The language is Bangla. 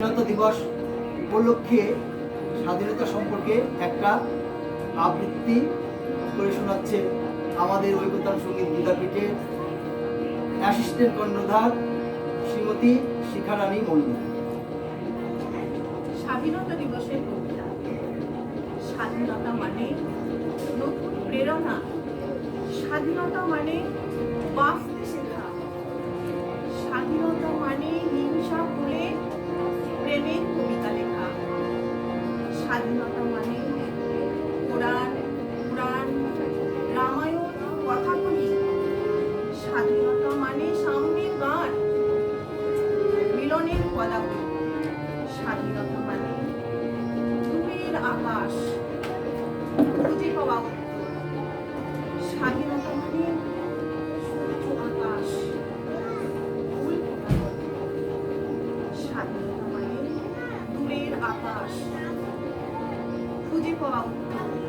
স্বাধীনতা দিবস উপলক্ষে স্বাধীনতা সম্পর্কে একটা আবৃত্তি করে শোনাচ্ছে আমাদের ঐকতান সংগীত বিদ্যাপীঠের অ্যাসিস্ট্যান্ট কর্ণধার শ্রীমতী শিখারানী মল্লিক স্বাধীনতা দিবসের কবিতা। স্বাধীনতা মানে নতুন প্রেরণা। স্বাধীনতা মানে বাঁচতে স্বাধীনতা মানে কোরআন পুরাণ, রামায়ণ, কথাগুলি। স্বাধীনতা মানে সামনের গান মিলনের পদাবলী। স্বাধীনতা মানে দূরের আকাশ, খুঁজে পাওয়া। স্বাধীনতা মানে সূর্য আকাশ। স্বাধীনতা মানে দূরের আকাশ। খুঁজে পাওয়া উত্তর।